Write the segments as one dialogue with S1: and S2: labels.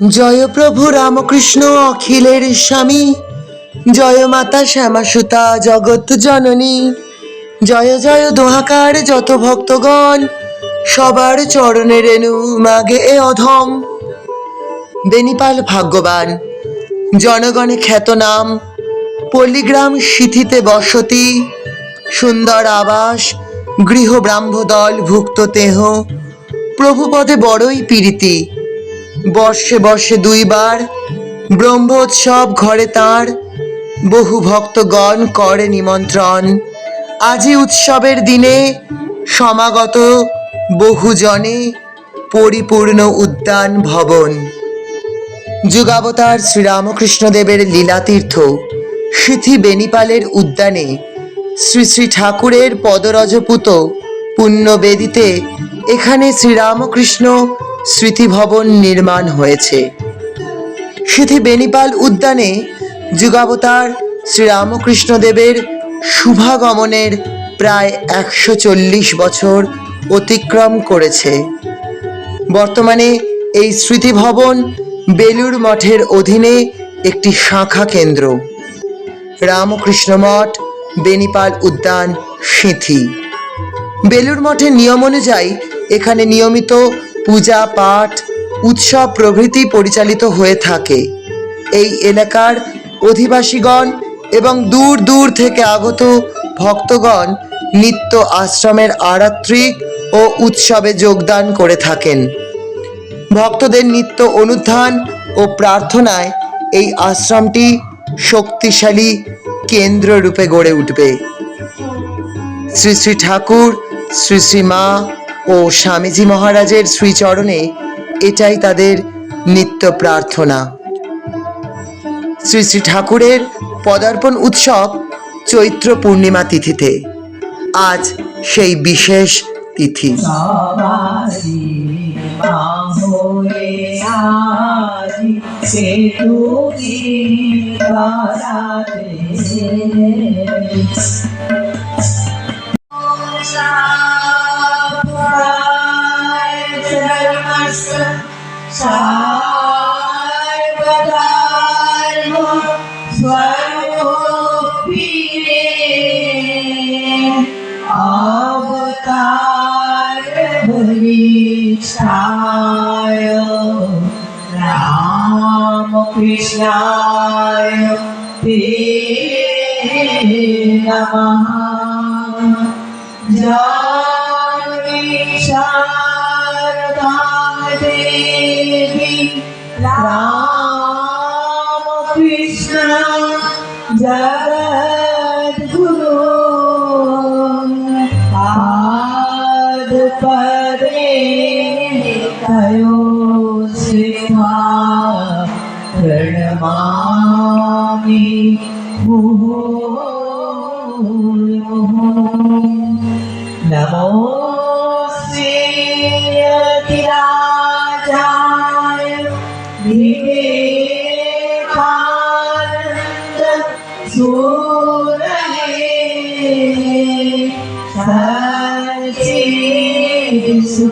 S1: জয় প্রভু রামকৃষ্ণ, অখিলের স্বামী। জয় মাতা শ্যামাসুতা, জগৎ জননী। জয় জয় দোহাকার যত ভক্তগণ, সবার চরণে রেণু মাগে এ অধম। বেনিপাল ভাগ্যবান, জনগণে খ্যাত নাম, পল্লীগ্রাম সিথিতে বসতি, সুন্দর আবাস, গৃহ ব্রাহ্মদল ভুক্ত দেহ প্রভুপদে বড়ই পীড়িতি বর্ষে বর্ষে দুইবার, ব্রহ্মোৎসব ঘরে তার, বহু ভক্তগণ করে নিমন্ত্রণ। আজি উৎসবের দিনে সমাগত বহুজনে পরিপূর্ণ উদ্যান ভবন। যুগাবতার শ্রীরামকৃষ্ণদেবের লীলাতীর্থ সিথি বেনিপালের উদ্যানে শ্রী শ্রী ঠাকুরের পদরজপুত পুণ্যবেদিতে এখানে শ্রীরামকৃষ্ণ স্মৃতিভবন নির্মাণ হয়েছে। সিথি বেনিপাল উদ্যানে যুগাবতার শ্রীরামকৃষ্ণদেবের শুভাগমনের প্রায় একশো চল্লিশ বছর অতিক্রম করেছে। বর্তমানে এই স্মৃতিভবন বেলুর মঠের অধীনে একটি শাখা কেন্দ্র। রামকৃষ্ণ মঠ, বেনিপাল উদ্যান, সিঁথি। বেলুর মঠের নিয়ম অনুযায়ী এখানে নিয়মিত পূজা, পাঠ, উৎসব প্রভৃতি পরিচালিত হয়ে থাকে। এই এলাকার অধিবাসীগণ এবং দূর দূর থেকে আগত ভক্তগণ নিত্য আশ্রমের আরাত্রিক ও উৎসবে যোগদান করে থাকেন। ভক্তদের নিত্য অনুধান ও প্রার্থনায় এই আশ্রমটি শক্তিশালী কেন্দ্র রূপে গড়ে উঠবে। শ্রী শ্রী ঠাকুর, শ্রী শ্রী মা ও স্বামীজি মহারাজের শ্রীচরণে এটাই তাদের নিত্য প্রার্থনা। শ্রী শ্রী ঠাকুরের পদার্পণ উৎসব চৈত্র পূর্ণিমা তিথিতে। আজ সেই বিশেষ তিথি।
S2: सर्वधर्म स्वरूपिणे अवतार भरिष्ठाय रामकृष्णाय ते नमः जानवी देवी राम कृष्ण जगद्गुरु पाद पदे तयो श्रीमा प्रणमामि नमो सचित्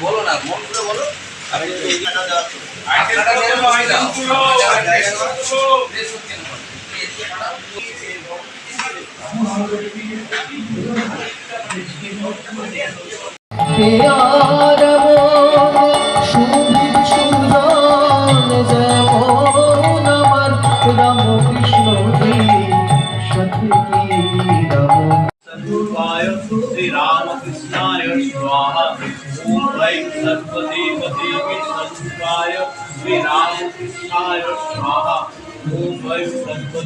S3: বলো না মন করে বলো
S2: আমি মন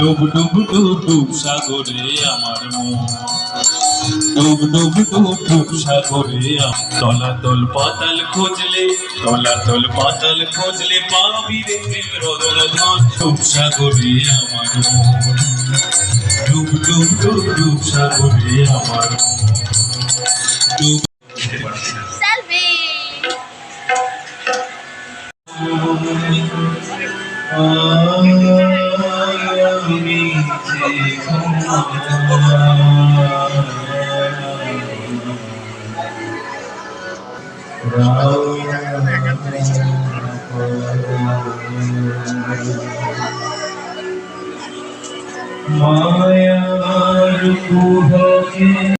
S4: ডুব ডুব ডুব ডুব সাগরে আমার মন ডুব ডুব ডুব ডুব সাগরে তলাতল পাতাল খুঁজলে তলাতল পাতাল খুঁজলে পাবি রে রতন ধন ডুব সাগরে আমার মন ডুব ডুব ডুব ডুব সাগরে আমার। ডুব
S5: Selfie!
S4: মায়ার কুহকে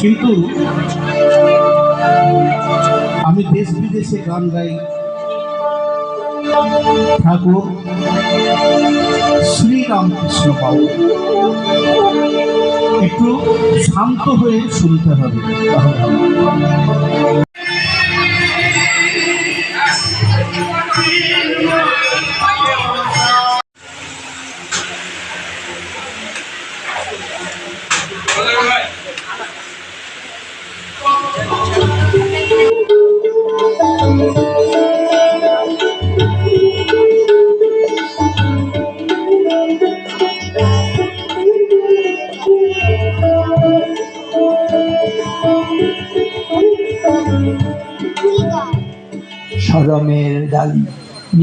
S6: কিন্তু আমি দেশ বিদেশে গান গাই। ঠাকুর শ্রীরামকৃষ্ণ বাউল একটু শান্ত হয়ে শুনতে হবে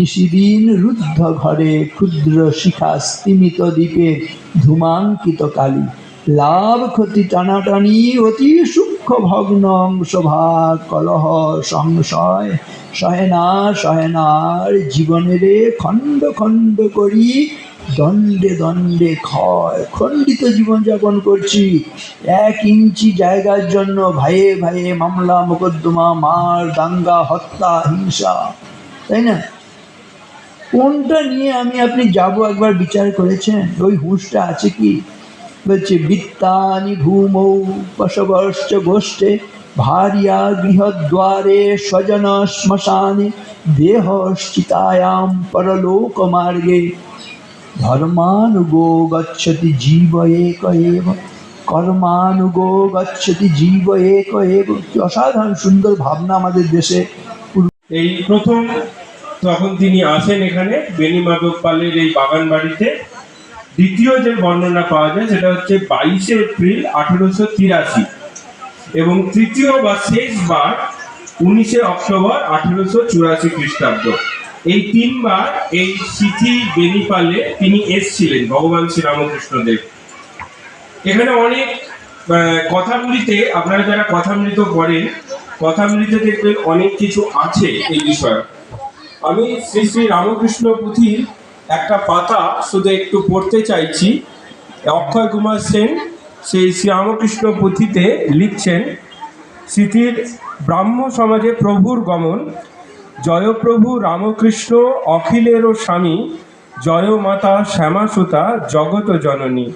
S6: নিশিদিন রুদ্ধ ঘরে ক্ষুদ্র শিখা স্তিমিত দ্বীপের ধূমাঙ্কিত কালী লাভ ক্ষতি টানাটানি অতি সূক্ষ্ম ভগ্ন অংশভা কলহ সংশয়। সহে না সহে না জীবনেরে খণ্ড খণ্ড করি দণ্ডে দণ্ডে ক্ষয়। খণ্ডিত জীবনযাপন করছি। এক ইঞ্চি জায়গার জন্য ভাইয়ে ভাইয়ে মামলা, মোকদ্দমা, মার, দাঙ্গা, হত্যা, হিংসা। তাই না? কোনটা নিয়ে আমি আপনি যাব একবার বিচার করেছেন? ওই হুঁশটা আছে কি? বলছে, বিত্তানি ভূমৌ পশবশ্চ গোষ্ঠে ভারিয়া গৃহদ্বারে স্বজন শ্মশানে দেহশ্চিতায়াম পরলোক মার্গে ধর্মানুগো গচ্ছতি জীব এক এব, কর্মানুগো গচ্ছতি জীব এক এব। অসাধারণ সুন্দর ভাবনা আমাদের দেশে।
S7: এই প্রথম তখন তিনি আসেন এখানে বেনি মাধব পালের এই বাগান বাড়িতে। দ্বিতীয় যে বর্ণনা পাওয়া যায় সেটা হচ্ছে বাইশে এপ্রিল আঠেরোশো তিরাশি এবং তৃতীয় বা শেষবার উনিশে অক্টোবর আঠেরোশো চুরাশি খ্রিস্টাব্দ। এই তিনবার এই সিথি বেনিপালে তিনি এসছিলেন, ভগবান শ্রীরামকৃষ্ণদেব। এখানে অনেক কথামৃতে আপনারা যারা কথামৃত পড়েন, কথামৃতে দেখবেন অনেক কিছু আছে এই বিষয়ে। আমি শ্রী শ্রী রামকৃষ্ণ পুঁথির একটা পাতা শুধু একটু পড়তে চাইছি। অক্ষয় কুমার সেন সেই শ্রী রামকৃষ্ণ পুঁথিতে লিখছেন, স্মৃতির ব্রাহ্ম সমাজে প্রভুর গমন, জয়প্রভু রামকৃষ্ণ অখিলেরও স্বামী, জয় মাতা শ্যামাসুতা জগত জননী,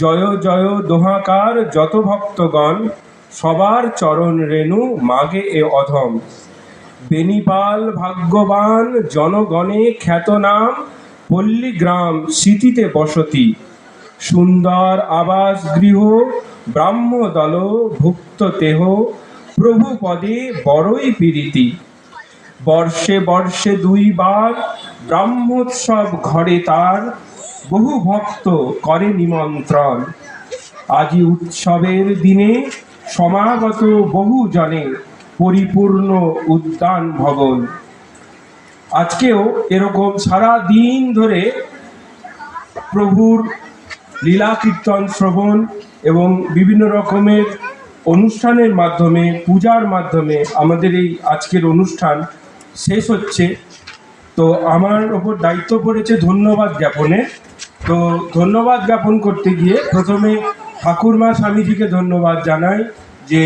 S7: জয় জয় দোহাকার যত ভক্তগণ, সবার চরণ রেণু মাগে এ অধম। বেনিপাল ভাগ্যবান জনগণে খ্যাত নাম পল্লীগ্রাম স্মৃতিতে বসতি। সুন্দর আবাস গৃহ, ব্রাহ্মদল, ভুক্ত দেহ, প্রভু পদে বড়ই পীড়িতি বর্ষে বর্ষে দুইবার ব্রাহ্মোৎসব ঘরে তার, বহু ভক্ত করে নিমন্ত্রণ। আজি উৎসবের দিনে সমাগত বহু জনে পরিপূর্ণ উদ্যান ভবন। আজকেও এরকম সারা দিন ধরে প্রভুর লীলা কীর্তন শ্রবণ এবং বিভিন্ন রকমের অনুষ্ঠানের মাধ্যমে, পূজার মাধ্যমে আমাদের এই আজকের অনুষ্ঠান শেষ হচ্ছে। তো আমার ওপর দায়িত্ব পড়েছে ধন্যবাদ জ্ঞাপনে। তো ধন্যবাদ জ্ঞাপন করতে গিয়ে প্রথমে ঠাকুরমা স্বামীজিকে ধন্যবাদ জানাই যে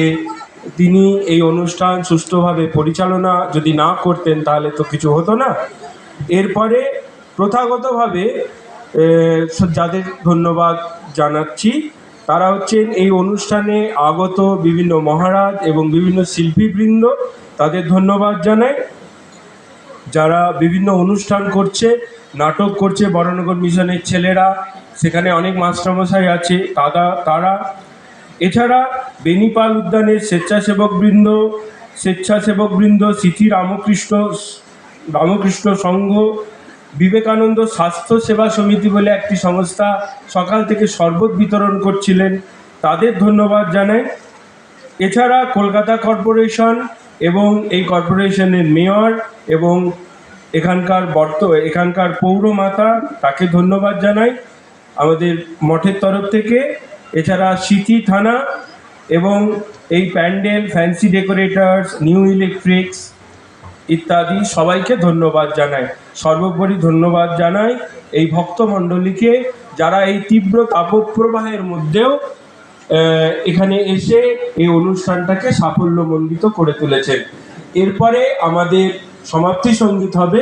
S7: তিনি এই অনুষ্ঠান সুষ্ঠুভাবে পরিচালনা যদি না করতেন তাহলে তো কিছু হতো না। এরপরে প্রথাগতভাবে যাদের ধন্যবাদ জানাচ্ছি, তারা হচ্ছেন এই অনুষ্ঠানে আগত বিভিন্ন মহারাজ এবং বিভিন্ন শিল্পীবৃন্দ। তাদের ধন্যবাদ জানাই। যারা বিভিন্ন অনুষ্ঠান করছে, নাটক করছে, বরানগর মিশনের ছেলেরা, সেখানে অনেক মাস্টারমশাই আছে তারা তারা এছাড়া বেনিপাল উদ্যানের স্বেচ্ছাসেবকবৃন্দ স্বেচ্ছাসেবকবৃন্দ সিথি রামকৃষ্ণ রামকৃষ্ণ সংঘ, বিবেকানন্দ স্বাস্থ্য সেবা সমিতি বলে একটি সংস্থা সকাল থেকে শরবত বিতরণ করছিলেন। তাদের ধন্যবাদ জানাই। এছাড়া কলকাতা কর্পোরেশন এবং এই কর্পোরেশনের মেয়র এবং এখানকার বর্ত, এখানকার পৌরমাতা, তাকে ধন্যবাদ জানাই। আমাদের মঠের তরফ থেকে এছাড়া সিটি থানা এবং এই pandal, fancy decorators, new electrics ইত্যাদি সবাইকে ধন্যবাদ জানাই। সর্বোপরি ধন্যবাদ জানাই এই ভক্তমণ্ডলীকে যারা এই তীব্র তাপপ্রবাহের মধ্যেও এখানে এসে এই অনুষ্ঠানটাকে সাফল্যমণ্ডিত করে তুলেছেন। এরপরে আমাদের সমাপ্তি সংগীত হবে।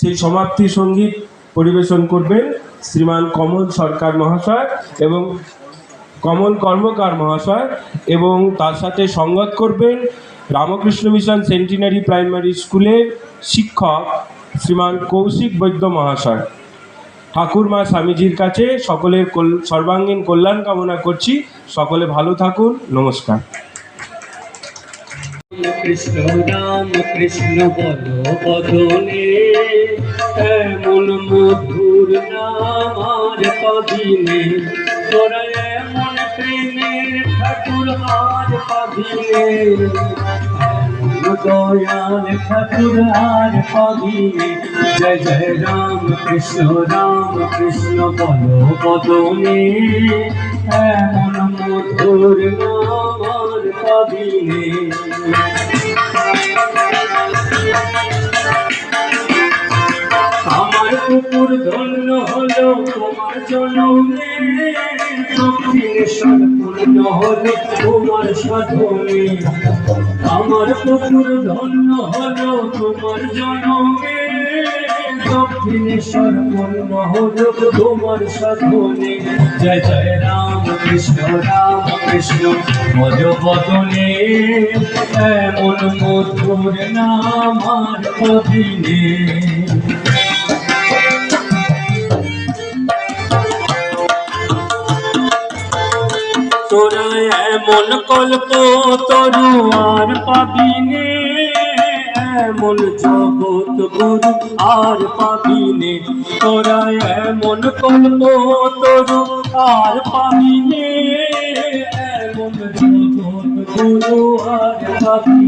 S7: সেই সমাপ্তি সংগীত পরিবেশন করবেন শ্রীমান কমল সরকার মহাশয় এবং কমল কর্মকার মহাশয় এবং তার সাথে সঙ্গত করবেন রামকৃষ্ণ মিশন সেন্টিনারি প্রাইমারি স্কুলের শিক্ষক শ্রীমান কৌশিক বৈদ্য মহাশয়। ঠাকুরমা স্বামীজির কাছে সকলের কল- সর্বাঙ্গীন কল্যাণ কামনা করছি। সকলে ভালো থাকুন। নমস্কার।
S4: কৃষ্ণ রাম, কৃষ্ণ বল বদনে এমন মধুর নাম আর এমন দয়াল ঠাকুর, আর পাবিনে জয় জয় রাম, কৃষ্ণ রাম, কৃষ্ণ বল বদনে এমন মধুর নাম আর পাবিনে আমার কুকুর ধন্য হলো তোমার জনমে। দক্ষিণেশ্বর পূর্ণ হলো তোমার সাধনে। জয় জয় রাম কৃষ্ণ রাম কৃষ্ণ। মজ বদনে এমন মধুর নাম আর কবিনে তোরা এমন কল্প তরু আর পাবিনে এমন জগৎ গুরু আর পাবিনে তোরা এমন কল্প তরু আর পাবিনে এমন জগৎ গুরু আর পাবিনে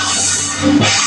S8: Ah!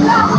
S8: Oh!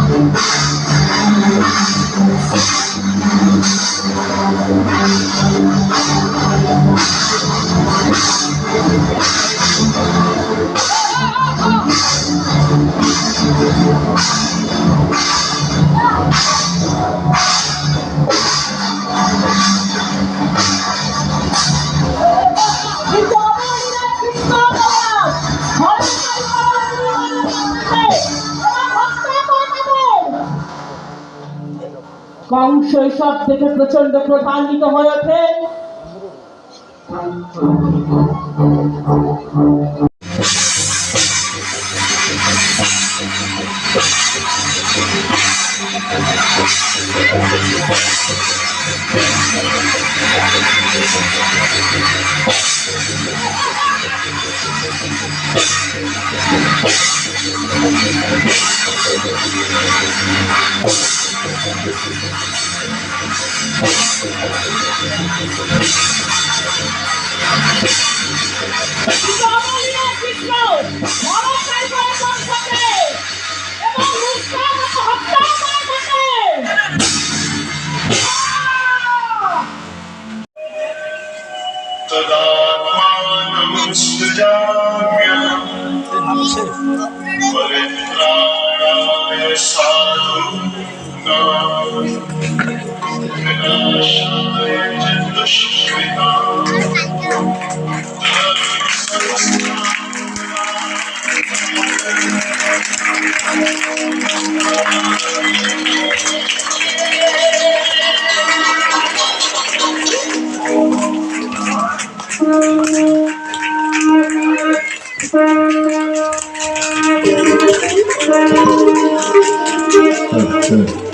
S8: কংস সব থেকে প্রচণ্ড ক্রোধান্বিত হয়ে ওঠে।
S5: Thank মমতায় করে সংসদে
S9: 응,
S10: 응.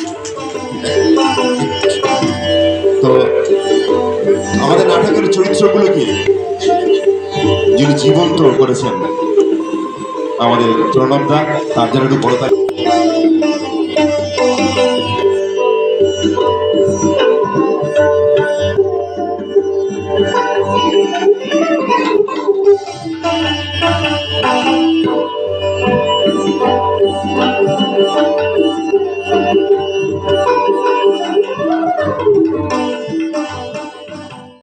S10: আমাদের নাটকের চরিত্রগুলোকে যিনি জীবন্ত করেছেন আমাদের প্রণবদা তার জন্য একটু বড় থাকে।